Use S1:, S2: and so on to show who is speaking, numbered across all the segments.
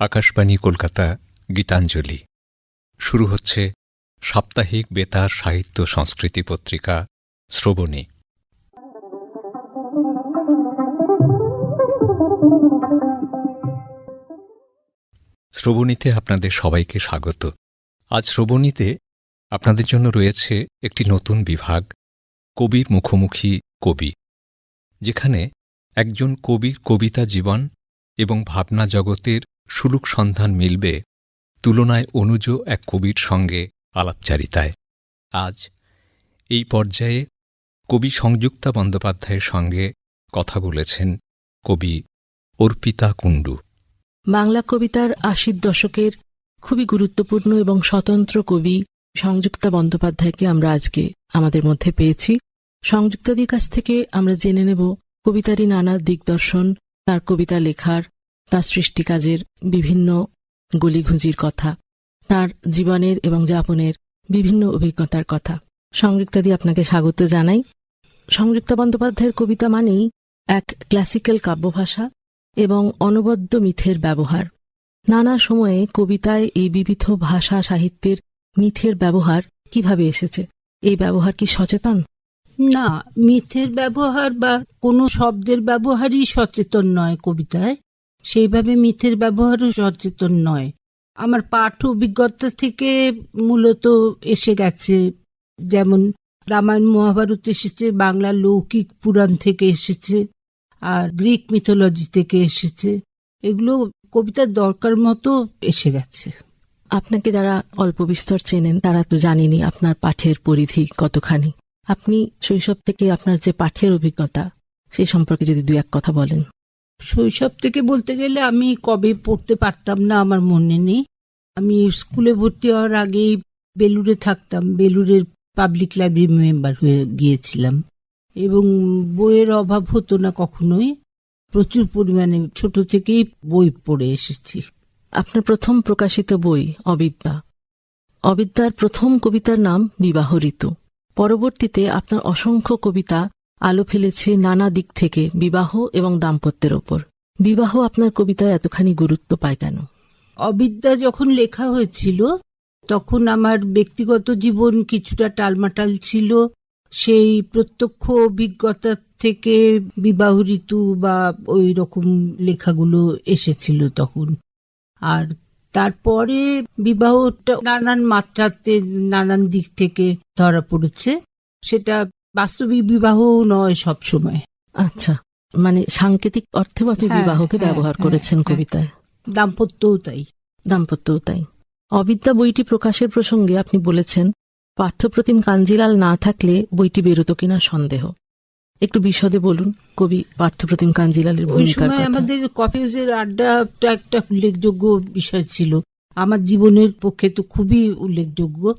S1: আকাশবাণী কলকাতা, গীতাঞ্জলি। শুরু হচ্ছে সাপ্তাহিক বেতার সাহিত্য সংস্কৃতি পত্রিকা, শ্রবণী। শ্রবণীতে আপনাদের সবাইকে স্বাগত। আজ শ্রবণীতে আপনাদের জন্য রয়েছে একটি নতুন বিভাগ, কবির মুখোমুখি কবি, যেখানে একজন কবির কবিতা জীবন এবং ভাবনা জগতের সুলুক সন্ধান মিলবে তুলনায় অনুজ এক কবির সঙ্গে আলাপচারিতায়। আজ এই পর্যায়ে কবি সংযুক্তা বন্দ্যোপাধ্যায়ের সঙ্গে কথা বলেছেন কবি অর্পিতা কুণ্ডু।
S2: বাংলা কবিতার আশির দশকের খুবই গুরুত্বপূর্ণ এবং স্বতন্ত্র কবি সংযুক্তা বন্দ্যোপাধ্যায়কে আমরা আজকে আমাদের মধ্যে পেয়েছি। সংযুক্তাদির কাছ থেকে আমরা জেনে নেব কবিতারই নানা দিগদর্শন, তার কবিতা লেখার তার সৃষ্টিকাজের বিভিন্ন গলিঘুঁজির কথা, তার জীবনের এবং যাপনের বিভিন্ন অভিজ্ঞতার কথা। সংযুক্তাদি, আপনাকে স্বাগত জানাই। সংযুক্তা বন্দ্যোপাধ্যায়ের কবিতা মানেই এক ক্লাসিক্যাল কাব্যভাষা এবং অনবদ্য মিথের ব্যবহার। নানা সময়ে কবিতায় এই বিবিধ ভাষা সাহিত্যের মিথের ব্যবহার কীভাবে এসেছে? এই ব্যবহার কি সচেতন?
S3: না, মিথের ব্যবহার বা কোনো শব্দের ব্যবহারই সচেতন নয় কবিতায়। সেইভাবে মিথের ব্যবহারও সচেতন নয়। আমার পাঠ অভিজ্ঞতা থেকে মূলত এসে গেছে। যেমন রামায়ণ মহাভারত এসেছে বাংলা লৌকিক পুরাণ থেকে এসেছে, আর গ্রিক মিথোলজি থেকে এসেছে। এগুলো কবিতার দরকার মতো এসে গেছে।
S2: আপনাকে যারা অল্প বিস্তর চেনেন, তারা তো জানেনই আপনার পাঠের পরিধি কতখানি। আপনি শৈশব থেকে আপনার যে পাঠের অভিজ্ঞতা সেই সম্পর্কে যদি দু এক কথা বলেন।
S3: শৈশব থেকে বলতে গেলে আমি কবে পড়তে পারতাম না আমার মনে নেই। আমি স্কুলে ভর্তি হওয়ার আগেই বেলুরে থাকতাম বেলুরের পাবলিক লাইব্রেরি মেম্বার হয়ে গিয়েছিলাম। এবং বইয়ের অভাব হতো না কখনোই। প্রচুর পরিমাণে ছোট থেকেই বই পড়ে এসেছি।
S2: আপনার প্রথম প্রকাশিত বই, অবিদ্যা। অবিদ্যার প্রথম কবিতার নাম বিবাহ ঋতু। পরবর্তীতে আপনার অসংখ্য কবিতা আলো ফেলেছে নানা দিক থেকে বিবাহ এবং দাম্পত্যের ওপর। বিবাহ আপনার কবিতায় এতখানি গুরুত্ব পায় কেন?
S3: অবিদ্যা যখন লেখা হয়েছিল, তখন আমার ব্যক্তিগত জীবন কিছুটা টালমাটাল ছিল। সেই প্রত্যক্ষ অভিজ্ঞতা থেকে বিবাহ ঋতু বা ওই রকম লেখাগুলো এসেছিল তখন। আর তারপরে বিবাহটা নানান মাত্রাতে, নানান দিক থেকে ধরা পড়েছে। সেটা বাস্তবিক বিবাহ নয় সব সময়।
S2: আচ্ছা মানে সাংকেতিক অর্থেও আপনি
S3: হ্যাঁ,
S2: বিবাহকে
S3: হ্যাঁ,
S2: ব্যবহার
S3: হ্যাঁ,
S2: করেছেন
S3: হ্যাঁ।
S2: কবিতায়।
S3: দাম্পত্যও তাই।
S2: দাম্পত্যও তাই। অবিদ্যা বইটি প্রকাশের প্রসঙ্গে আপনি বলেছেন পার্থপ্রতিম কাঞ্জিলাল না থাকলে বইটি বেরোতো কিনা সন্দেহ। একটু বিশদে বলুন কবি পার্থপ্রতিম কাঞ্জিলালের
S3: ওই
S2: ভূমিকার
S3: সময়
S2: কথা।
S3: আমাদের কফিউজের আড্ডাটা একটা উল্লেখযোগ্য বিষয় ছিল। আমার জীবনের পক্ষে তো খুবই উল্লেখযোগ্য।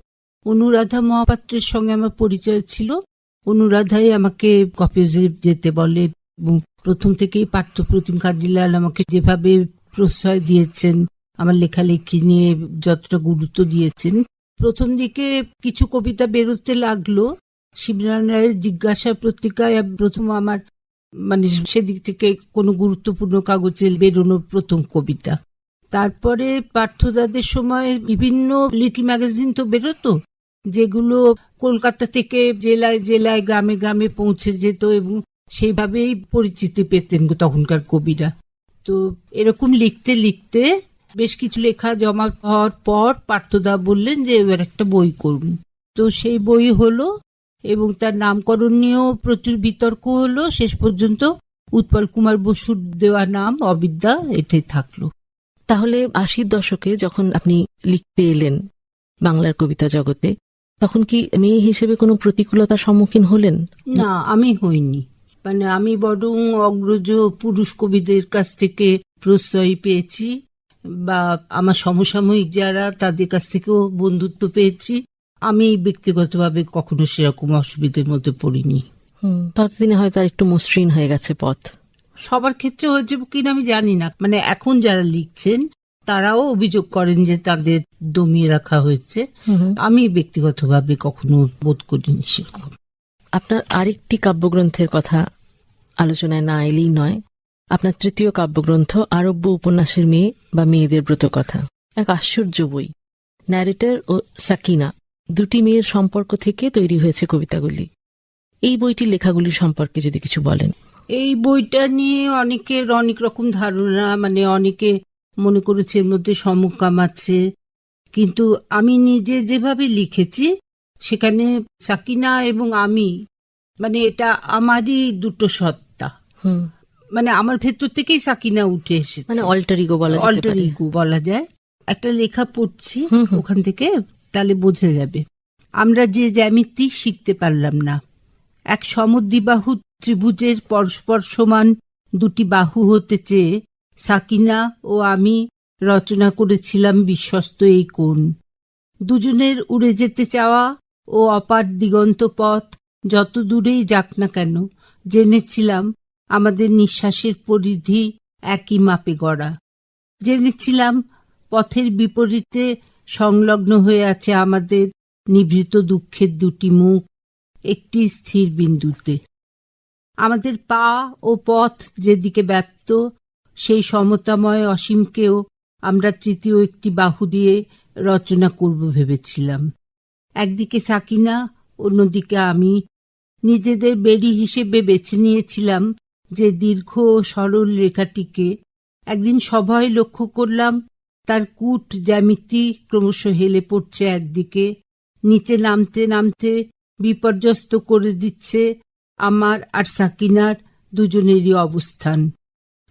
S3: অনুরাধা মহাপাত্রের সঙ্গে আমার পরিচয় ছিল। অনুরাধাই আমাকে কফিউজে যেতে বলে এবং প্রথম থেকেই পাঠ্যপ্রতিম কাজিলাল আমাকে যেভাবে প্রশ্রয় দিয়েছেন, আমার লেখালেখি নিয়ে যতটা গুরুত্ব দিয়েছেন, প্রথম দিকে কিছু কবিতা বেরোতে লাগল। শিবনারায়ণ রায়ের জিজ্ঞাসা পত্রিকায় প্রথম আমার মানে সেদিক থেকে কোনো গুরুত্বপূর্ণ কাগজে বেরোনো প্রথম কবিতা। তারপরে পাঠ্যদাদের সময় বিভিন্ন লিটল ম্যাগাজিন তো বেরোতো যেগুলো কলকাতা থেকে জেলায় জেলায়, গ্রামে গ্রামে পৌঁছে যেত এবং সেইভাবেই পরিচিতি পেতেন তখনকার কবিরা। তো এরকম লিখতে লিখতে বেশ কিছু লেখা জমা হওয়ার পর পার্থদা বললেন যে, এবার একটা বই করুন। তো সেই বই হলো এবং তার নামকরণ নিয়েও প্রচুর বিতর্ক হলো। শেষ পর্যন্ত উৎপল কুমার বসুর দেওয়া নাম অবিদ্যা এটাই থাকল।
S2: তাহলে আশির দশকে যখন আপনি লিখতে এলেন বাংলার কবিতা জগতে তখন কি মেয়ে হিসেবে কোনো প্রতিকূলতার সম্মুখীন হলেন?
S3: না আমি হইনি। মানে আমি বরং অগ্রজ পুরুষ কবিদের কাছ থেকে প্রশ্রয় পেয়েছি বা আমার সমসাময়িক যারা তাদের কাছ থেকেও বন্ধুত্ব পেয়েছি। আমি ব্যক্তিগতভাবে কখনো সেরকম অসুবিধার মধ্যে পড়িনি।
S2: ততদিনে হয়তো আর একটু মসৃণ হয়ে গেছে পথ।
S3: সবার ক্ষেত্রে হয়েছে কিনা আমি জানি না। মানে এখন যারা লিখছেন তারাও অভিযোগ করেন যে তাদের দমিয়ে রাখা হয়েছে। আমি ব্যক্তিগতভাবে কখনো বোধ করিনি সেরকম
S2: আপনার আরেকটি কাব্যগ্রন্থের কথা আলোচনায় না এলেই নয়। আপনার তৃতীয় কাব্যগ্রন্থ আরব্য উপন্যাসের মেয়ে বা মেয়েদের ব্রত কথা। এক আশ্চর্য বই। ন্যারেটার ও সাকিনা দুটি মেয়ের সম্পর্ক থেকে তৈরি হয়েছে কবিতাগুলি। এই বইটির লেখাগুলি সম্পর্কে যদি কিছু বলেন।
S3: এই বইটা নিয়ে অনেকের অনেক রকম ধারণা মানে অনেকে মনে করেছে এর মধ্যে সমকাম আছে। কিন্তু আমি নিজে যেভাবে লিখেছি সেখানে সাকিনা এবং আমি মানে এটা আমারই দুটো সত্তা। মানে আমার ভেতর থেকেই সাকিনা উঠে এসেছে।
S2: মানে অল্টারিগো বলা যেতে
S3: অল্টার ইগো বলা যায়। একটা লেখা পড়ছি। ওখান থেকে তাহলে বোঝা যাবে। আমরা যে জ্যামিতি শিখতে পারলাম না। এক সমদ্বিবাহু ত্রিভুজের পরস্পর সমান দুটি বাহু হতে চেয়ে সাকিনা ও আমি রচনা করেছিলাম বিশ্বস্ত এই কোণ। দুজনের উড়ে যেতে চাওয়া ও অপার দিগন্ত পথ যত দূরেই যাক না কেন, জেনেছিলাম আমাদের নিঃশ্বাসের পরিধি একই মাপে গড়া। জেনেছিলাম পথের বিপরীতে সংলগ্ন হয়ে আছে আমাদের নিভৃত দুঃখের দুটি মুখ একটি স্থির বিন্দুতে। আমাদের পা ও পথ যেদিকে ব্যপ্ত সেই সমতাময় অসীমকেও আমরা তৃতীয় একটি বাহু দিয়ে রচনা করব ভেবেছিলাম। একদিকে সাকিনা, অন্যদিকে আমি। নিজেদের বেড়ি হিসেবে বেছে নিয়েছিলাম যে দীর্ঘ ও সরল রেখাটিকে। একদিন সভয় লক্ষ্য করলাম, তার কূট জ্যামিতি ক্রমশ হেলে পড়ছে একদিকে। নিচে নামতে নামতে বিপর্যস্ত করে দিচ্ছে আমার আর সাকিনার দুজনেরই অবস্থান।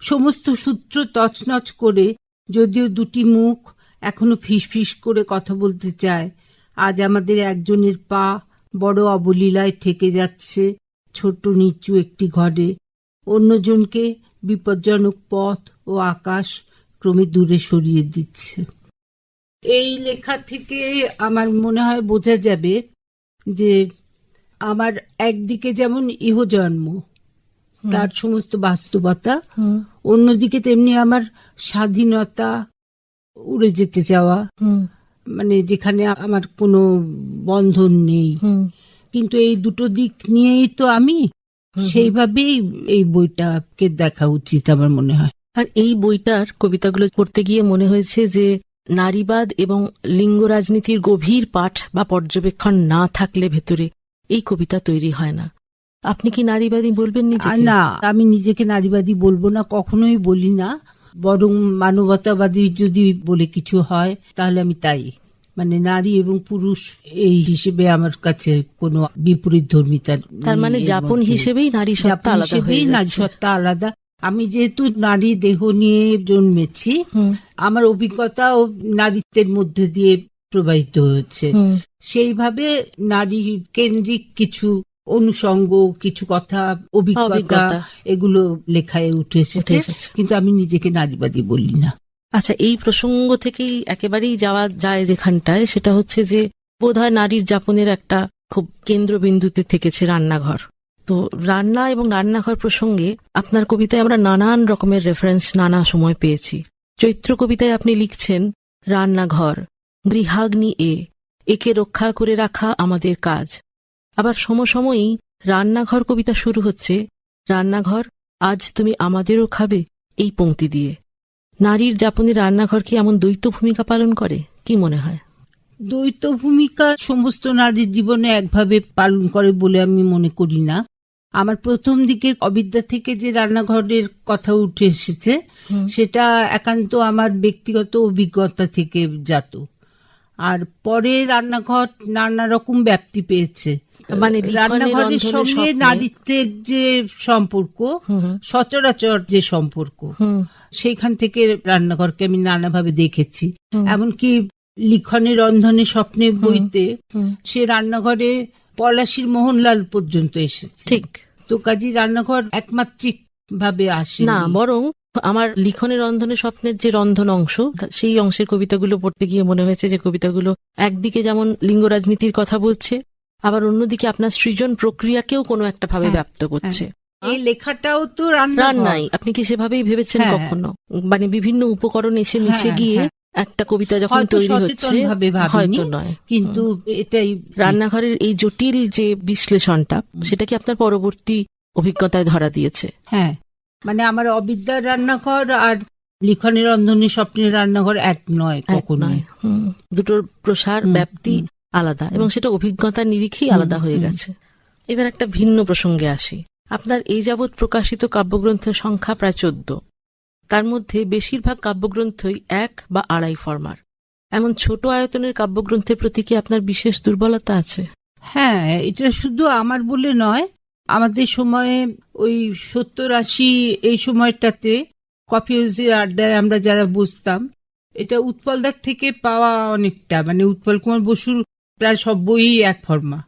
S3: সমস্ত সূত্র তছনছ করে যদিও দুটি মুখ এখনও ফিসফিস করে কথা বলতে চায়, আজ আমাদের একজনের পা বড় অবলীলায় ঠেকে যাচ্ছে ছোট নিচু একটি ঘরে। অন্যজনকে বিপজ্জনক পথ ও আকাশ ক্রমে দূরে সরিয়ে দিচ্ছে। এই লেখা থেকে আমার মনে হয় বোঝা যাবে যে আমার একদিকে যেমন ইহজন্ম তার সমস্ত বাস্তবতা। অন্যদিকে তেমনি আমার স্বাধীনতা উড়ে যেতে যাওয়া মানে যেখানে আমার কোনো বন্ধন নেই। কিন্তু এই দুটো দিক নিয়েই তো আমি সেইভাবেই এই বইটাকে দেখা উচিত আমার মনে হয়।
S2: আর এই বইটার কবিতাগুলো পড়তে গিয়ে মনে হয়েছে যে নারীবাদ এবং লিঙ্গ রাজনীতির গভীর পাঠ বা পর্যবেক্ষণ না থাকলে ভেতরে এই কবিতা তৈরি হয় না। আপনি কি নারীবাদী বলবেন নিজেকে?
S3: না আমি নিজেকে নারীবাদী বলব না কখনোই বলি না। বরং মানবতাবাদী যদি বলে কিছু হয় তাহলে আমি তাই। মানে নারী এবং পুরুষ এই হিসেবে আমার কাছে কোনো বিপরীত ধর্মিতা
S2: তার মানে যাপন হিসেবেই নারী সত্তা আলাদা হয়ে
S3: নারী সত্তা আলাদা। আমি যেহেতু নারী দেহ নিয়ে জন্মেছি আমার অভিজ্ঞতা ও নারীত্বের মধ্যে দিয়ে প্রবাহিত হয়েছে। সেইভাবে নারী কেন্দ্রিক কিছু অনুষঙ্গ কিছু কথা অভিজ্ঞতা। এগুলো লেখায় উঠে এসেছে। কিন্তু আমি নিজেকে নারীবাদী বলি না।
S2: আচ্ছা এই প্রসঙ্গ থেকেই একেবারেই যাওয়া যায় যেখানটায় সেটা হচ্ছে যে বোধহয় নারীর যাপনের একটা খুব কেন্দ্রবিন্দুতে থেকেছে রান্নাঘর। তো রান্না এবং রান্নাঘর প্রসঙ্গে আপনার কবিতায় আমরা নানান রকমের রেফারেন্স নানা সময় পেয়েছি। চৈত্র কবিতায় আপনি লিখছেন রান্নাঘর গৃহাগ্নি এ একে রক্ষা করে রাখা আমাদের কাজ। আবার সমসময়ই রান্নাঘর কবিতা শুরু হচ্ছে রান্নাঘর আজ তুমি আমাদেরও খাবে এই পংক্তি দিয়ে। নারীর যাপনে রান্নাঘর কি এমন দ্বৈত ভূমিকা পালন করে কি মনে হয়?
S3: দ্বৈত ভূমিকা সমস্ত নারীর জীবনে একভাবে পালন করে বলে আমি মনে করি না। আমার প্রথম দিকে অবিদ্যা থেকে যে রান্নাঘরের কথা উঠে এসেছে সেটা একান্ত আমার ব্যক্তিগত অভিজ্ঞতা থেকে জাত। আর পরে রান্নাঘর নানা রকম ব্যাপ্তি পেয়েছে।
S2: মানে
S3: রান্নাঘরের সঙ্গে নারীত্বের যে সম্পর্ক সচরাচর যে সম্পর্ক সেইখান থেকে রান্নাঘরকে আমি নানাভাবে দেখেছি। এমনকি লিখনে রন্ধনে স্বপ্নে বইতে সে রান্নাঘরে পলাশির মোহনলাল পর্যন্ত এসেছে।
S2: ঠিক।
S3: তো কাজী রান্নাঘর একমাত্রিক ভাবে আসে
S2: না বরং আমার লিখনে রন্ধনে স্বপ্নের যে রন্ধন অংশ সেই অংশের কবিতাগুলো পড়তে গিয়ে মনে হয়েছে যে কবিতাগুলো একদিকে যেমন লিঙ্গ রাজনীতির কথা বলছে আবার অন্যদিকে আপনার সৃজন প্রক্রিয়াকেও কোনো একটা ভাবে
S3: হ্যাঁ,
S2: ব্যক্ত করছে।
S3: এই লেখাটাও তো রান্না
S2: রান্নাই আপনি কি সেভাবেই ভেবেছেন
S3: হ্যাঁ।
S2: কখনো? মানে বিভিন্ন উপকরণ এসে মিশে
S3: হ্যাঁ,
S2: গিয়ে
S3: হ্যাঁ।
S2: একটা কবিতা যখন তৈরি হচ্ছে হয়তো নয়।
S3: কিন্তু এটাই
S2: রান্নাঘরের এই জটিল যে বিশ্লেষণটা সেটা কি আপনার পরবর্তী অভিজ্ঞতায় ধরা দিয়েছে?
S3: হ্যাঁ। মানে আমার অবিদ্যার রান্নাঘর আর লিখনের রন্ধনের স্বপ্নের রান্নাঘর এক নয়
S2: এক
S3: কখনো
S2: নয়। হুম, দুটোর প্রসার ব্যাপ্তি আলাদা এবং সেটা অভিজ্ঞতার নিরিখেই আলাদা হয়ে গেছে। এবার একটা ভিন্ন প্রসঙ্গে আসি। আপনার এই যাবৎ প্রকাশিত কাব্যগ্রন্থের সংখ্যা প্রায় চোদ্দ। তার মধ্যে বেশিরভাগ কাব্যগ্রন্থই এক বা আড়াই ফর্মার। এমন ছোট আয়তনের কাব্যগ্রন্থের প্রতি কি আপনার বিশেষ দুর্বলতা আছে?
S3: হ্যাঁ এটা শুধু আমার বলে নয় আমাদের সময়ে ওই সত্তর আশি এই সময়টাতে কফি হাউসের আড্ডায় আমরা যারা বসতাম এটা উৎপলদার থেকে পাওয়া অনেকটা। মানে উৎপল কুমার বসুর প্রায় সব বই এক ফর্মা।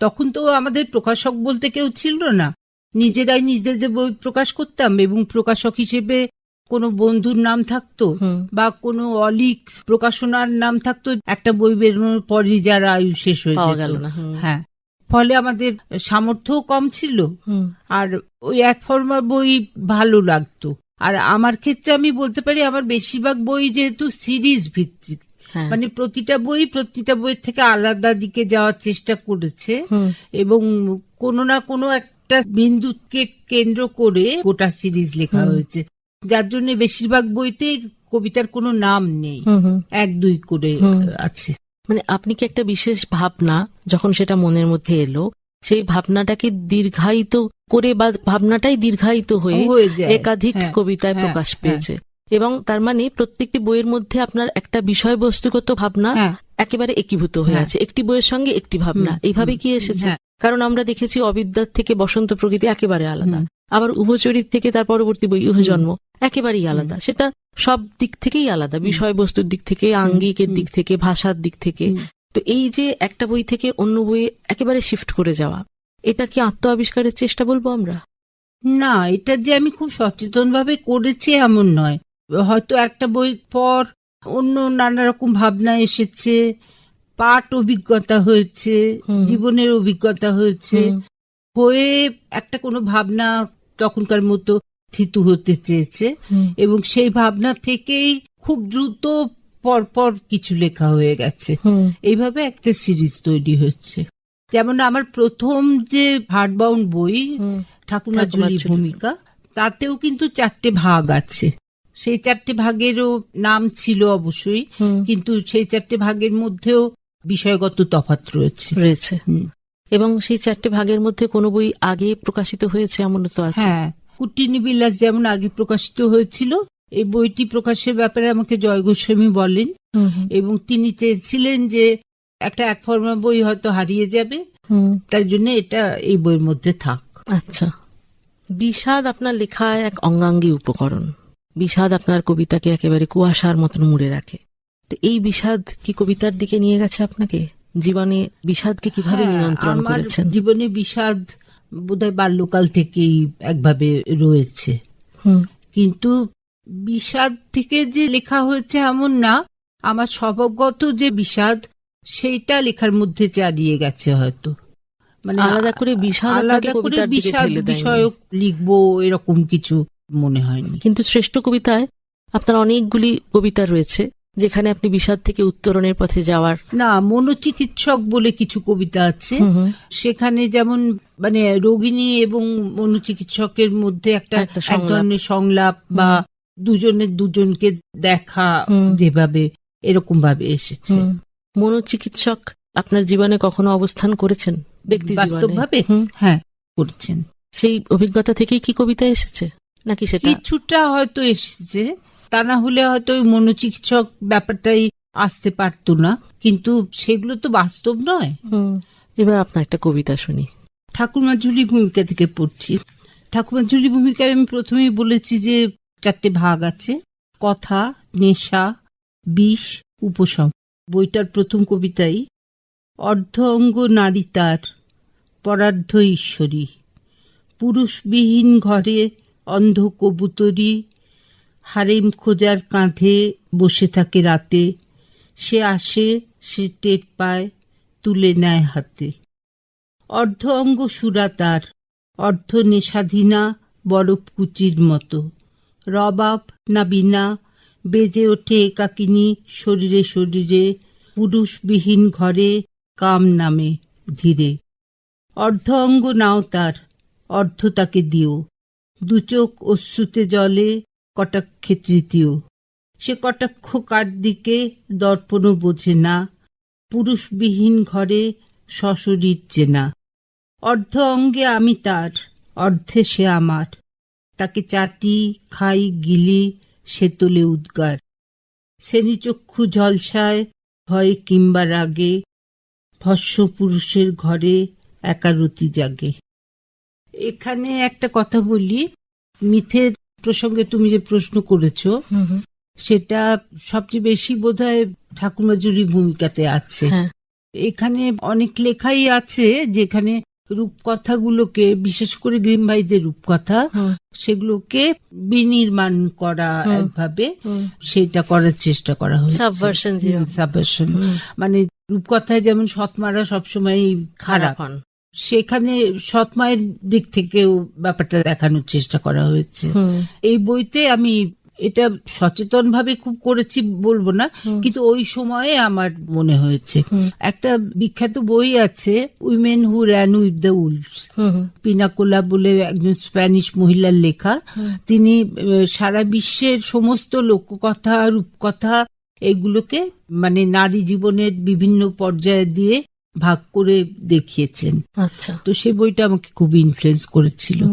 S3: তখন তো আমাদের প্রকাশক বলতে কেউ ছিল না। নিজেরাই নিজেদের বই প্রকাশ করতাম এবং প্রকাশক হিসেবে কোনো বন্ধুর নাম থাকতো বা কোনো অলিক প্রকাশনার নাম থাকতো একটা বই বেরোনোর পরই যার আয়ু শেষ হয়ে যেত।
S2: গেল না
S3: হ্যাঁ। ফলে আমাদের সামর্থ্যও কম ছিল। আর ওই এক ফর্মার বই ভালো লাগতো। আর আমার ক্ষেত্রে আমি বলতে পারি আমার বেশিরভাগ বই যেহেতু সিরিজ ভিত্তিক মানে প্রতিটা বই প্রতিটা বইয়ের থেকে আলাদা দিকে যাওয়ার চেষ্টা করেছে এবং কোনো না কোনো একটা বিন্দুকে কেন্দ্র করে গোটা সিরিজ লেখা হয়েছে। যার জন্য বেশিরভাগ বইতে কবিতার কোনো নাম নেই। এক দুই করে আছে।
S2: মানে আপনি কি একটা বিশেষ ভাবনা যখন সেটা মনের মধ্যে এলো সেই ভাবনাটাকে দীর্ঘায়িত করে বা ভাবনাটাই দীর্ঘায়িত হয়ে
S3: হয়ে
S2: একাধিক
S3: হ্যাঁ,
S2: কবিতায়
S3: হ্যাঁ,
S2: প্রকাশ
S3: হ্যাঁ।
S2: পেয়েছে। এবং তার মানে প্রত্যেকটি বইয়ের মধ্যে আপনার একটা বিষয়বস্তুগত ভাবনা
S3: হ্যাঁ।
S2: একেবারে একীভূত হয়ে
S3: হ্যাঁ।
S2: আছে। একটি বইয়ের সঙ্গে একটি ভাবনা। এইভাবে কি এসেছে?
S3: হ্যাঁ।
S2: কারণ আমরা দেখেছি অবিদ্যার থেকে বসন্ত প্রকৃতি একেবারে আলাদা। আবার উভচরিত থেকে তার পরবর্তী বই ইহজন্ম একেবারেই আলাদা। সেটা সব দিক থেকেই আলাদা। বিষয়বস্তুর দিক থেকে আঙ্গিকের দিক থেকে ভাষার দিক থেকে। তো এই যে একটা বই থেকে অন্য বইয়ে একেবারে শিফট করে যাওয়া এটা কি আত্ম আবিষ্কারের চেষ্টা বলব আমরা?
S3: না এটা যে আমি খুব সচেতন ভাবে করেছি এমন নয়। হয়তো একটা বই পর অন্য নানা রকম ভাবনা এসেছে পাঠ অভিজ্ঞতা হয়েছে জীবনের অভিজ্ঞতা হয়েছে। হয়ে একটা কোনো ভাবনা তখনকার মতো থিতু হতে চেয়েছে এবং সেই ভাবনা থেকেই খুব দ্রুত পরপর কিছু লেখা হয়ে গেছে। এইভাবে একটা সিরিজ তৈরি হচ্ছে। যেমন আমার প্রথম যে হার্ডবাউন্ড বই
S2: ঝুলি।
S3: ভূমিকা তাতেও কিন্তু চারটে ভাগ আছে। সেই চারটে ভাগেরও নাম ছিল অবশ্যই কিন্তু সেই চারটে ভাগের মধ্যেও বিষয়গত তফাৎ রয়েছে।
S2: রয়েছে। এবং সেই চারটে ভাগের মধ্যে কোনো বই আগে প্রকাশিত হয়েছে এমন তো আছে?
S3: হ্যাঁ কুটিনি বিলাস যেমন আগে প্রকাশিত হয়েছিল এই বইটি প্রকাশের ব্যাপারে আমাকে জয় গোস্বামী বলেন। এবং তিনি চেয়েছিলেন যে একটা এক ফর্মা বই হয়তো হারিয়ে যাবে তাই জন্য এটা এই বইয়ের মধ্যে থাক।
S2: আচ্ছা। বিষাদ আপনার লেখা এক অঙ্গাঙ্গী উপকরণ। বিষাদ আপনার কবিতাকে একেবারে কুয়াশার মতন মুড়ে রাখে। তো এই বিষাদ কি কবিতার দিকে নিয়ে গেছে আপনাকে? জীবনে বিষাদকে কীভাবে
S3: হ্যাঁ,
S2: নিয়ন্ত্রণ করেছেন?
S3: জীবনে বিষাদ বোধহয় বাল্যকাল থেকেই একভাবে রয়েছে।
S2: হুম,
S3: কিন্তু বিষাদ থেকে যে লেখা হয়েছে এমন না আমার স্বভাবগত যে বিষাদ সেইটা লেখার মধ্যে চালিয়ে গেছে হয়তো। মানে
S2: আলাদা করে বিষাদ
S3: আলাদা করে বিষাদ বিষয়ক লিখব এরকম কিছু। মনে হয়নি।
S2: কিন্তু শ্রেষ্ঠ কবিতায় আপনার অনেকগুলি কবিতা রয়েছে যেখানে আপনি বিষাদ থেকে উত্তরণের পথে যাওয়ার
S3: না মনোচিকিৎসক বলে কিছু কবিতা আছে। সেখানে যেমন মানে রোগিণী এবং মনোচিকিৎসকের মধ্যে একটা
S2: একটা
S3: এক
S2: সংলাপ।
S3: ধরনের সংলাপ বা দুজনের দুজনকে দেখা যেভাবে এরকম ভাবে এসেছে
S2: মনোচিকিৎসক আপনার জীবনে কখনো অবস্থান করেছেন ব্যক্তি
S3: বাস্তবভাবে? হ্যাঁ করেছেন।
S2: সেই অভিজ্ঞতা থেকেই কি কবিতা এসেছে? নাকি সেটা?
S3: কিছুটা হয়তো এসেছে। তা না হলে হয়তো ওই মনোচিকিৎসক ব্যাপারটাই আসতে পারতো না। কিন্তু সেগুলো তো বাস্তব নয়।
S2: এবার আপনার একটা কবিতা শুনি।
S3: ঠাকুরমা ঝুলি ভূমিকা থেকে পড়ছি। ঠাকুরমা ঝুলি ভূমিকায় আমি প্রথমেই বলেছি যে চারটে ভাগ আছে। কথা নেশা বিষ উপশম। বইটার প্রথম কবিতাই অর্ধ অঙ্গ নারী তার পরার্ধ ঈশ্বরী। পুরুষবিহীন ঘরে অন্ধ কবুতরি হারেম খোঁজার কাঁধে বসে থাকে রাতে। সে আসে, সে টের পায়, তুলে নেয় হাতে। অর্ধ অঙ্গ সুরা তার, অর্ধ নেশাধীনা বরফ কুচির মতো। রবাব না বিনা, বেজে ওঠে একাকিনী শরীরে শরীরে, পুরুষবিহীন ঘরে কাম নামে ধীরে। অর্ধ অঙ্গ নাও তার, অর্ধ তাকে দিও। দুচোখ অশ্রুতে জলে কটাক্ষে তৃতীয় সে কটাক্ষ কার দিকে দর্পণও বোঝে না, পুরুষবিহীন ঘরে সশরীর চেনা। অর্ধ অঙ্গে আমি তার, অর্ধে সে আমার। তাকে চাটি, খাই, গিলি, সে তোলে উদ্গার। শ্রেণীচক্ষু ঝলসায় ভয়ে কিংবা রাগে ভস্য পুরুষের ঘরে একারতি জাগে। এখানে একটা কথা বলি। মিথের প্রসঙ্গে তুমি যে প্রশ্ন করেছ। সেটা সবচেয়ে বেশি বোধ হয় ঠাকুমাজুরি ভূমিকাতে আছে।
S2: হ্যাঁ।
S3: এখানে অনেক লেখাই আছে যেখানে রূপকথাগুলোকে বিশেষ করে গ্রিম ভাইদের রূপকথা সেগুলোকে বিনির্মাণ করা। একভাবে সেটা করার চেষ্টা করা হয়েছে। সাবভার্সন মানে রূপকথায় যেমন সৎমারা সবসময় খারাপ। সেখানে সৎমায়ের দিক থেকেও ব্যাপারটা দেখানোর চেষ্টা করা হয়েছে। এই বইতে আমি এটা সচেতন ভাবে খুব করেছি বলব না কিন্তু ওই সময়ে আমার মনে হয়েছে। একটা বিখ্যাত বই আছে women who ran with the wolves. Pinkola বলে একজন স্প্যানিশ মহিলার লেখা। তিনি সারা বিশ্বের সমস্ত লোককথা রূপকথা এগুলোকে মানে নারী জীবনের বিভিন্ন পর্যায়ে দিয়ে ভাগ করে দেখিয়েছেন।
S2: আচ্ছা।
S3: তো সেই বইটা আমাকে খুব ইনফ্লুয়েন্স করেছিল।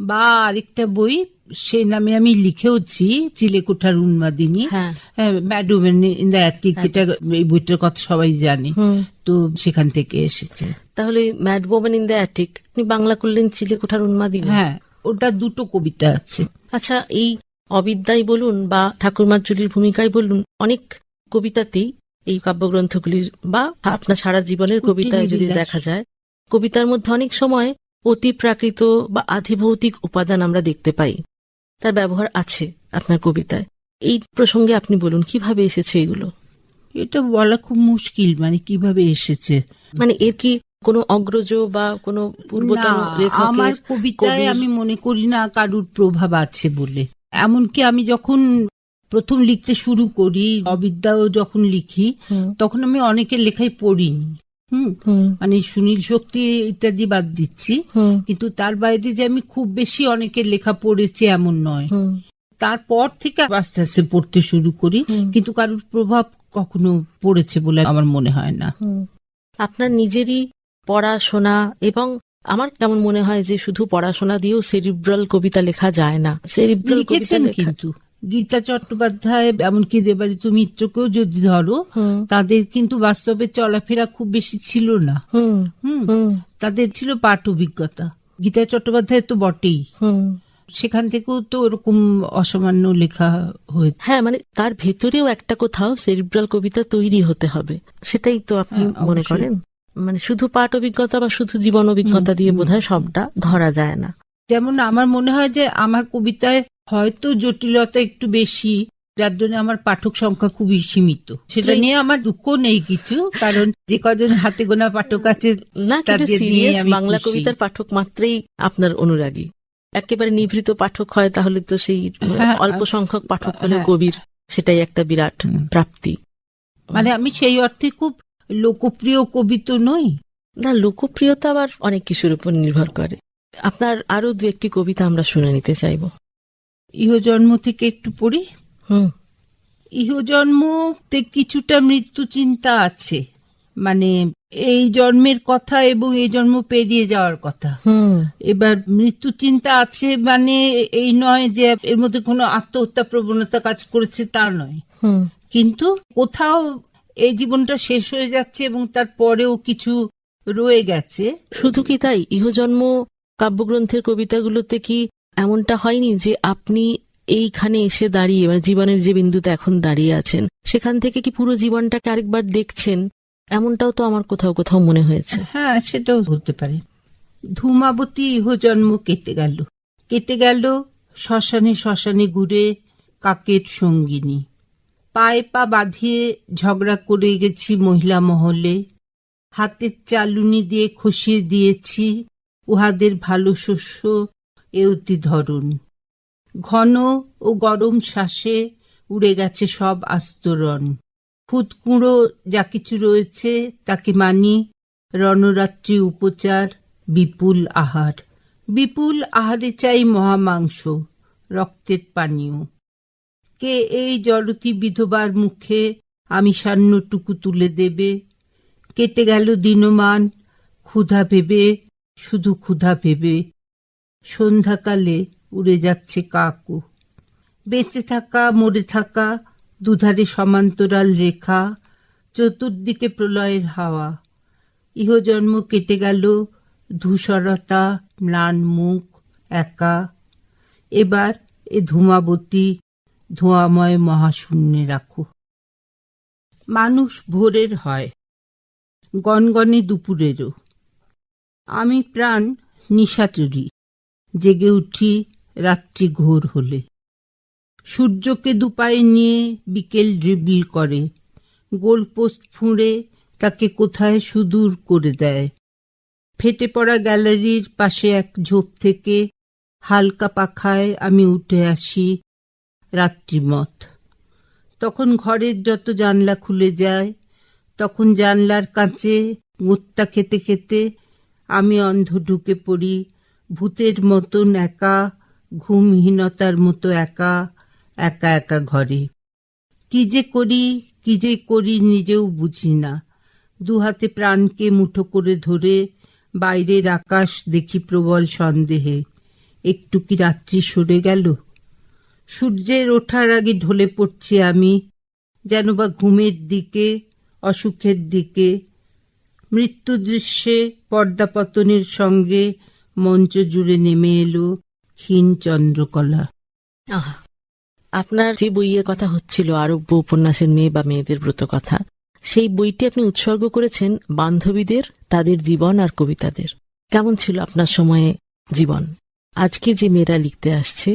S3: বা আরেকটা বই সে নামে আমি লিখেওছি চিলেকোঠার উন্মাদিনী।
S2: হ্যাঁ।
S3: ম্যাডাম ইন দ্য অ্যাটিক এটা এই বইটার কথা সবাই জানে। তো সেখান থেকে এসেছে।
S2: তাহলে mad woman in the attic আপনি বাংলা করলেন চিলে কোঠার উন্মাদিনী।
S3: হ্যাঁ ওটা দুটো কবিতা আছে।
S2: আচ্ছা এই অবিদ্যাই বলুন বা ঠাকুরমার জুলির ভূমিকায় বলুন অনেক কবিতাতেই এই কাব্যগ্রন্থগুলির বা আপনার সারা জীবনের কবিতায় যদি দেখা যায় কবিতার মধ্যে অনেক সময় অতি প্রাকৃত বা আধিভৌতিক উপাদান আমরা দেখতে পাই। তার ব্যবহার আছে আপনার কবিতায়। এই প্রসঙ্গে আপনি বলুন কীভাবে এসেছে এগুলো?
S3: এটা বলা খুব মুশকিল মানে কীভাবে এসেছে?
S2: মানে এর কি কোনো অগ্রজ বা কোনো পূর্বতন
S3: আমার কবিতায় আমি মনে করি না কারুর প্রভাব আছে বলে। এমনকি আমি যখন প্রথম লিখতে শুরু করি অবিদ্যাও যখন লিখি তখন আমি অনেকের লেখাই পড়িনি। হুম?
S2: হুম,
S3: মানে সুনীল শক্তি ইত্যাদি বাদ দিচ্ছি।
S2: হুম,
S3: কিন্তু তার বাইরে যে আমি খুব বেশি অনেকের লেখা পড়েছি এমন নয়। তারপর থেকে আস্তে আস্তে পড়তে শুরু করি।
S2: হুম।
S3: কিন্তু কারোর প্রভাব কখনো পড়েছে বলে আমার মনে হয় না।
S2: হুম। আপনার নিজেরই পড়াশোনা এবং আমার কেমন মনে হয় যে শুধু পড়াশোনা দিয়েও সেরিব্রাল কবিতা লেখা যায় না। সেরিব্রাল কবিতা
S3: কিন্তু। গীতা চট্টোপাধ্যায় এমনকি দেবারিত মিত্রকেও যদি ধরো তাদের কিন্তু বাস্তবে চলাফেরা খুব বেশি ছিল না।
S2: হুম,
S3: হুম।
S2: হুম,
S3: তাদের ছিল পাঠ অভিজ্ঞতা। গীতা চট্টোপাধ্যায় তো বটেই। সেখান থেকেও তো ওরকম অসামান্য লেখা হয়ে
S2: হ্যাঁ মানে তার ভেতরেও একটা কোথাও সেরিব্রাল কবিতা তৈরি হতে হবে। সেটাই তো আপনি
S3: হ্যাঁ,
S2: মনে করেন। মানে শুধু পাঠ অভিজ্ঞতা বা শুধু জীবন অভিজ্ঞতা দিয়ে বোধহয় সবটা ধরা যায় না।
S3: যেমন আমার মনে হয় যে আমার কবিতায় হয়তো জটিলতা একটু বেশি যার জন্য আমার পাঠক সংখ্যা খুবই সীমিত। সেটা নিয়ে আমার দুঃখ নেই কিছু কারণ যে কজন হাতে গোনা পাঠক আছে
S2: না সিরিয়াস বাংলা কবিতার পাঠক মাত্রেই আপনার অনুরাগী। একেবারে নিভৃত পাঠক হয় তাহলে তো সেই
S3: হ্যাঁ,
S2: অল্প সংখ্যক পাঠক হলে
S3: হ্যাঁ।
S2: কবির সেটাই একটা বিরাট প্রাপ্তি।
S3: মানে আমি সেই অর্থে খুব লোকপ্রিয় কবি তো নই।
S2: না লোকপ্রিয়তা আবার অনেক কিছুর উপর নির্ভর করে। আপনার আরও দু একটি কবিতা আমরা শুনে নিতে চাইব।
S3: ইহজন্ম থেকে একটু পড়ি।
S2: হুম।
S3: ইহজন্মতে কিছুটা মৃত্যু চিন্তা আছে। মানে এই জন্মের কথা এবং এই জন্ম পেরিয়ে যাওয়ার কথা। এবার মৃত্যু চিন্তা আছে মানে এই নয় যে এর মধ্যে কোনো আত্মহত্যা প্রবণতা কাজ করেছে তা নয়।
S2: হুম।
S3: কিন্তু কোথাও এই জীবনটা শেষ হয়ে যাচ্ছে এবং তারপরেও কিছু রয়ে গেছে।
S2: শুধু কি তাই? ইহজন্ম কাব্যগ্রন্থের কবিতাগুলোতে কি এমনটা হয়নি যে আপনি এইখানে এসে দাঁড়িয়ে মানে জীবনের যে বিন্দুতে এখন দাঁড়িয়ে আছেন, সেখান থেকে কি পুরো জীবনটাকে আরেকবার দেখছেন? এমনটাও তো আমার কোথাও কোথাও মনে হয়েছে।
S3: হ্যাঁ সেটাও হতে পারে। ধূমাবতী ইহজন্ম কেটে গেল। কেটে গেল শ্মশানে শ্মশানে ঘুরে কাকের সঙ্গিনী। পায়ে পা বাঁধিয়ে ঝগড়া করে গেছি মহিলা মহলে। হাতের চালুনি দিয়ে খসিয়ে দিয়েছি। উহাদের ভালো শস্য এ অতি ধরন ঘন ও গরম শ্বাসে উড়ে গেছে সব আস্তরণ। খুদকুঁড়ো যা কিছু রয়েছে তাকে মানি রণরাত্রি উপচার, বিপুল আহার। বিপুল আহারে চাই মহামাংস, রক্তের পানীয়। কে এই জড়তি বিধবার মুখে আমি সান্নটুকু তুলে দেবে? কেটে গেল দিনমান, ক্ষুধা ভেবে, শুধু ক্ষুধা ভেবে। সন্ধ্যাকালে উড়ে যাচ্ছে কাকু। বেঁচে থাকা, মরে থাকা, দুধারে সমান্তরাল রেখা, চতুর্দিকে প্রলয়ের হাওয়া। ইহজন্ম কেটে গেল, ধূসরতা, ম্লান মুখ, একা। এবার এ ধূমাবতী, ধোঁয়াময় মহাশূন্যে রাখো। মানুষ ভোরের হয়, গনগনে দুপুরেরও। আমি প্রাণ নিশাচুরি। জেগে উঠি রাত্রি ঘোর হলে। সূর্যকে দুপায়ে নিয়ে বিকেল ড্রিবল করে। গোলপোস্ট ফুঁড়ে তাকে কোথায় সুদূর করে দেয়। ফেটে পড়া গ্যালারির পাশে এক ঝোপ থেকে হালকা পাখায় আমি উঠে আসি রাত্রিমত তখন ঘরের যত জানলা খুলে যায়, তখন জানলার কাঁচে গোত্তা খেতে খেতে আমি অন্ধ ঢুকে পড়ি ভূতের মতন একা ঘুমহীনতার মতো একা একা একা ঘরে। কি যে করি, কি যে করি নিজেও বুঝি না। দুহাতে প্রাণকে মুঠো করে ধরে বাইরের আকাশ দেখি প্রবল সন্দেহে। একটু কি রাত্রি সরে গেল? সূর্যের ওঠার আগে ঢলে পড়ছি আমি, যেন বা ঘুমের দিকে, অসুখের দিকে। মৃত্যু দৃশ্যে পর্দাপতনের সঙ্গে মঞ্চ জুড়ে নেমে এলো ক্ষীণ চন্দ্রকলা।
S2: আহা, আপনার যে বইয়ের কথা হচ্ছিল আরব্য উপন্যাসের মেয়ে বা মেয়েদের ব্রত কথা, সেই বইটি আপনি উৎসর্গ করেছেন বান্ধবীদের, তাদের জীবন আর কবিতাদের। কেমন ছিল আপনার সময়ে জীবন? আজকে যে মেয়েরা লিখতে আসছে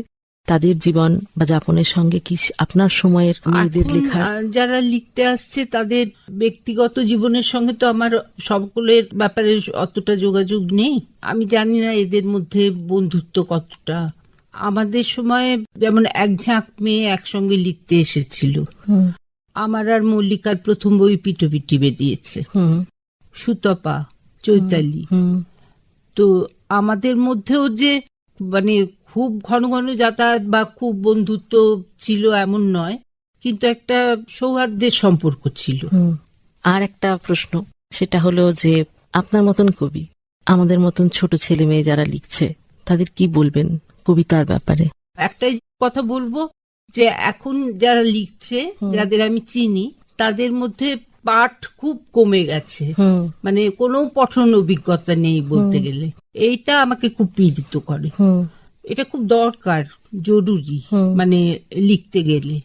S2: তাদের জীবন বা যাপনের সঙ্গে কি আপনার সময়ের মেয়েদের
S3: আহ, যারা লিখতে আসছে তাদের ব্যক্তিগত জীবনের সঙ্গে তো আমার সকলের ব্যাপারে অতটা যোগাযোগ নেই। আমি জানি না এদের মধ্যে বন্ধুত্ব কতটা। আমাদের সময়ে যেমন এক ঝাঁক মেয়ে একসঙ্গে লিখতে এসেছিল। আমার আর মল্লিকার প্রথম বই পিটোপিটি বেরিয়েছে সুতপা চৈতালি। তো আমাদের মধ্যেও যে মানে খুব ঘন ঘন যাতায়াত বা খুব বন্ধুত্ব ছিল এমন নয় কিন্তু একটা সৌহার্দ্যের সম্পর্ক ছিল।
S2: আর একটা প্রশ্ন সেটা হলো যে আপনার মতন কবি আমাদের মতন ছোট ছেলে মেয়ে যারা লিখছে তাদের কি বলবেন কবিতার ব্যাপারে?
S3: একটাই কথা বলব যে এখন যারা লিখছে যাদের আমি চিনি তাদের মধ্যে পাঠ খুব কমে গেছে। মানে কোনো পঠন অভিজ্ঞতা নেই বলতে গেলে। এইটা আমাকে খুব পীড়িত করে। এটা খুব দরকার জরুরি মানে লিখতে গেলে।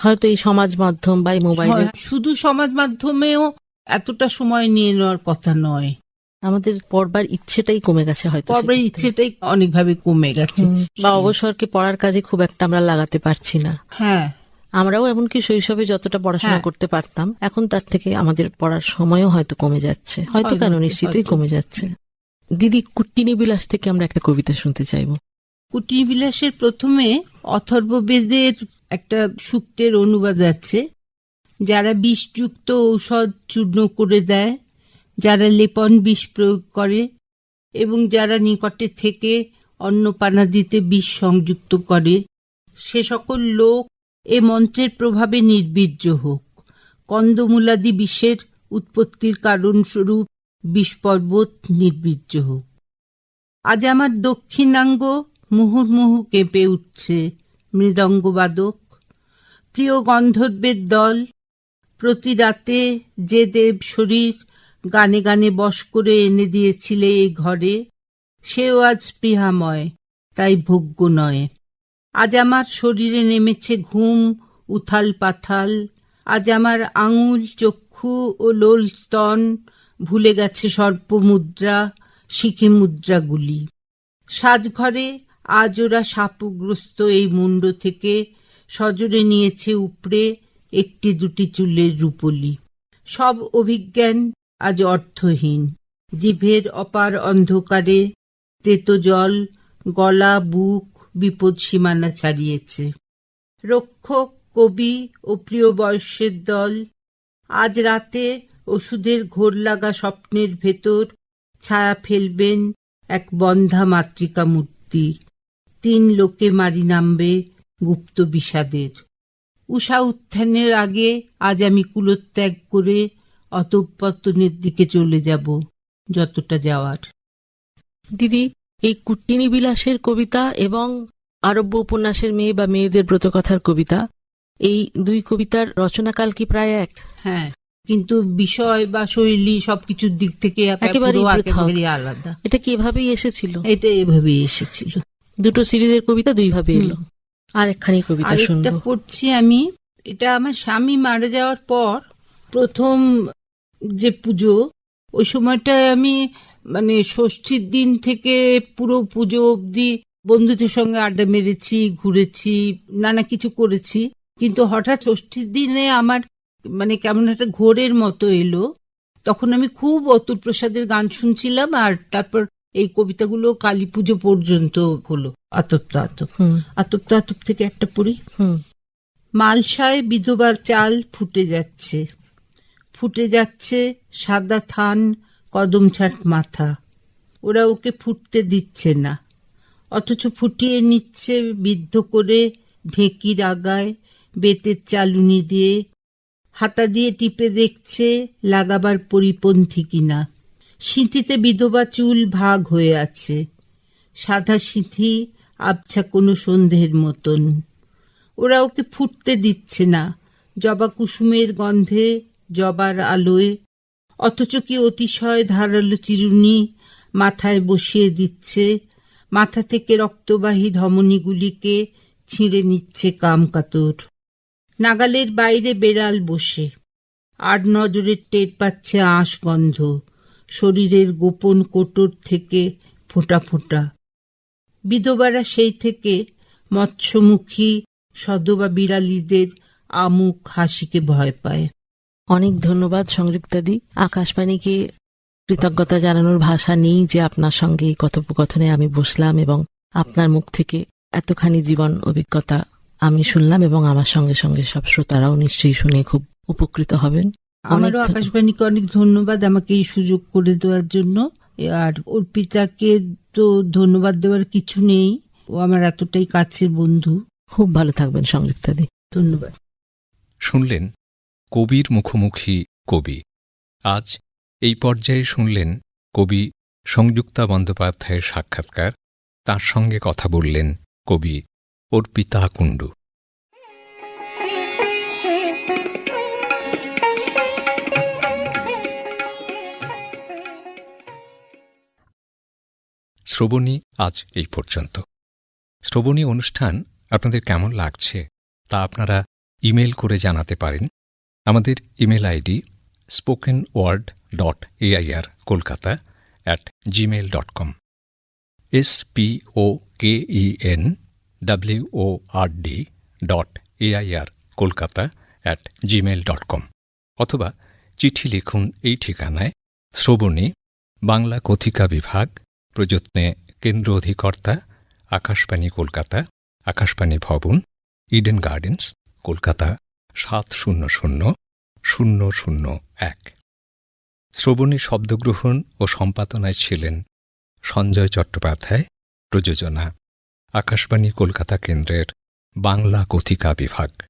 S2: হয়তো এই সমাজ মাধ্যম বা এই মোবাইলে
S3: শুধু সমাজ মাধ্যমেও এতটা সময় নিয়ে নেওয়ার কথা নয়।
S2: আমাদের পড়বার ইচ্ছেটাই কমে গেছে হয়তো সেক্ষেত্রে।
S3: ইচ্ছেটাই অনেকভাবে কমে গেছে।
S2: বা অবসরকে পড়ার কাজে খুব একটা আমরা লাগাতে পারছি না।
S3: হ্যাঁ।
S2: আমরাও এমনকি শৈশবে যতটা পড়াশোনা
S3: হ্যাঁ।
S2: করতে পারতাম এখন তার থেকে আমাদের পড়ার সময়ও হয়তো কমে যাচ্ছে। হয়তো
S3: হয়তো,
S2: কেন নিশ্চিতই কমে যাচ্ছে। দিদি কুট্টিনী বিলাস থেকে আমরা একটা কবিতা শুনতে চাইব।
S3: কুটির বিলাসের প্রথমে অথর্ববেদের একটা সূক্তের অনুবাদ আছে। যারা বিষযুক্ত ঔষধ চূর্ণ করে দেয়, যারা লেপন বিষ প্রয়োগ করে, এবং যারা নিকটে থেকে অন্নপানাদিতে বিষ সংযুক্ত করে, সে সকল লোক এ মন্ত্রের প্রভাবে নির্বীর্য হোক। কন্দমূলাদি বিষের উৎপত্তির কারণ স্বরূপ বিষ পর্বত নির্বীর্য হোক। আজ আমার দক্ষিণাঙ্গ মুহুর্মুহু কেঁপে উঠছে মৃদঙ্গবাদক। প্রিয় গন্ধর্বের দল, প্রতি রাতে যে দেব শরীর গানে গানে বশ করে এনে দিয়েছিলে এই ঘরে, সেও আজ স্পৃহাময়, তাই ভোগ্য নয়। আজ আমার শরীরে নেমেছে ঘুম উথাল পাথাল, আজ আমার আঙুল, চক্ষু ও লোল স্তন ভুলে গেছে সর্পমুদ্রা, শিখে মুদ্রাগুলি। সাজঘরে আজ ওরা সাপগ্রস্ত এই মুন্ড থেকে সজরে নিয়েছে উপড়ে একটি দুটি চুলের রূপলি। সব অভিজ্ঞান আজ অর্থহীন। জিভের অপার অন্ধকারে তেতো জল গলা, বুক বিপদ সীমানা ছাড়িয়েছে। রক্ষক, কবি ও প্রিয় বয়সের দল আজ রাতে ওষুধের ঘোর লাগা স্বপ্নের ভেতর ছায়া ফেলবেন এক বন্ধা মাতৃকা মূর্তি তিন লোকে মারি নামবে গুপ্ত বিষাদের। উষা উত্থানের আগে আজ আমি কুলোত্যাগ করে অতঃপতনের দিকে চলে যাব যতটা যাওয়ার।
S2: দিদি এই কুট্টিনী বিলাসের কবিতা এবং আরব্য উপন্যাসের মেয়ে বা মেয়েদের ব্রতকথার কবিতা এই দুই কবিতার রচনাকাল কি প্রায় এক?
S3: হ্যাঁ কিন্তু বিষয় বা শৈলী সবকিছুর দিক থেকে।
S2: একেবারেই
S3: আলাদা।
S2: এটা কি এভাবেই এসেছিল?
S3: এটা এভাবেই এসেছিল।
S2: দুটো সিরিজের কবিতা দুইভাবে এলো। আর একখানি কবিতা শুনব।
S3: পড়ছি আমি। এটা আমার স্বামী মারা যাওয়ার পর প্রথম যে পুজো ওই সময়টায় আমি মানে ষষ্ঠীর দিন থেকে পুরো পুজো অবধি বন্ধুদের সঙ্গে আড্ডা মেরেছি ঘুরেছি নানা কিছু করেছি। কিন্তু হঠাৎ ষষ্ঠীর দিনে আমার মানে কেমন একটা ঘোরের মতো এলো। তখন আমি খুব অতুল প্রসাদের গান শুনছিলাম আর তারপর এই কবিতাগুলো কালী পুজো পর্যন্ত হলো। আতপ্ত আতপ আতপ্ত আতপ থেকে একটা পড়ি। মালসায় বিধবার চাল ফুটে যাচ্ছে। ফুটে যাচ্ছে সাদা থান কদম ছাট মাথা। ওরা ওকে ফুটতে দিচ্ছে না। অথচ ফুটিয়ে নিচ্ছে বিদ্ধ করে ঢেকির আগায় বেতের চালুনি দিয়ে। হাতা দিয়ে টিপে দেখছে লাগাবার পরিপন্থী কিনা। সিঁথিতে বিধবা চুল ভাগ হয়ে আছে। সাদা সিঁথি আবছা কোনো সন্ধ্যের মতন। ওরা ওকে ফুটতে দিচ্ছে না। জবা কুসুমের গন্ধে, জবার আলোয়, অথচ কি অতিশয় ধারালো চিরুনি মাথায় বসিয়ে দিচ্ছে। মাথা থেকে রক্তবাহী ধমনীগুলিকে ছিঁড়ে নিচ্ছে কামকাতর নাগালের বাইরে বেড়াল বসে। আর নজরের টের পাচ্ছে আঁশ গন্ধ। শরীরের গোপন কোটর থেকে ফোঁটা ফোঁটা। বিধবারা সেই থেকে মৎস্যমুখী সদবা বিড়ালীদের আমুক হাসিকে ভয় পায়।
S2: অনেক ধন্যবাদ সংযুক্তাদি। আকাশবাণীকে কৃতজ্ঞতা জানানোর ভাষা নেই যে আপনার সঙ্গে এই কথোপকথনে আমি বসলাম এবং আপনার মুখ থেকে এতখানি জীবন অভিজ্ঞতা আমি শুনলাম এবং আমার সঙ্গে সঙ্গে সব শ্রোতারাও নিশ্চয়ই শুনে খুব উপকৃত হবেন।
S3: আমারও আকাশবাণীকে অনেক ধন্যবাদ আমাকে এই সুযোগ করে দেওয়ার জন্য। আর অর্পিতাকে তো ধন্যবাদ দেওয়ার কিছু নেই। ও আমার এতটাই কাছের বন্ধু।
S2: খুব ভালো থাকবেন সংযুক্তাদি।
S3: ধন্যবাদ।
S1: শুনলেন কবির মুখোমুখি কবি। আজ এই পর্যায়ে শুনলেন কবি সংযুক্তা বন্দ্যোপাধ্যায়ের সাক্ষাৎকার। তার সঙ্গে কথা বললেন কবি অর্পিতা কুণ্ডু। শ্রবণী আজ এই পর্যন্ত। শ্রবণী অনুষ্ঠান আপনাদের কেমন লাগছে তা আপনারা ইমেল করে জানাতে পারেন। আমাদের email ID spoken word dot AIR Kolkata at Gmail dot com S P O K E N W O R D dot AIR Kolkata at Gmail dot com অথবা চিঠি লিখুন এই ঠিকানায়, শ্রবণী, বাংলা কথিকা বিভাগ প্রযত্নে কেন্দ্র অধিকর্তা আকাশবাণী কলকাতা, আকাশবাণী ভবন ইডেন গার্ডেন্স কলকাতা, সাত শূন্য শূন্য শূন্য শূন্য এক। শ্রবণী শব্দগ্রহণ ও সম্পাদনায় ছিলেন সঞ্জয় চট্টোপাধ্যায়, প্রযোজনা, আকাশবাণী কলকাতা কেন্দ্রের বাংলা কথিকা বিভাগ।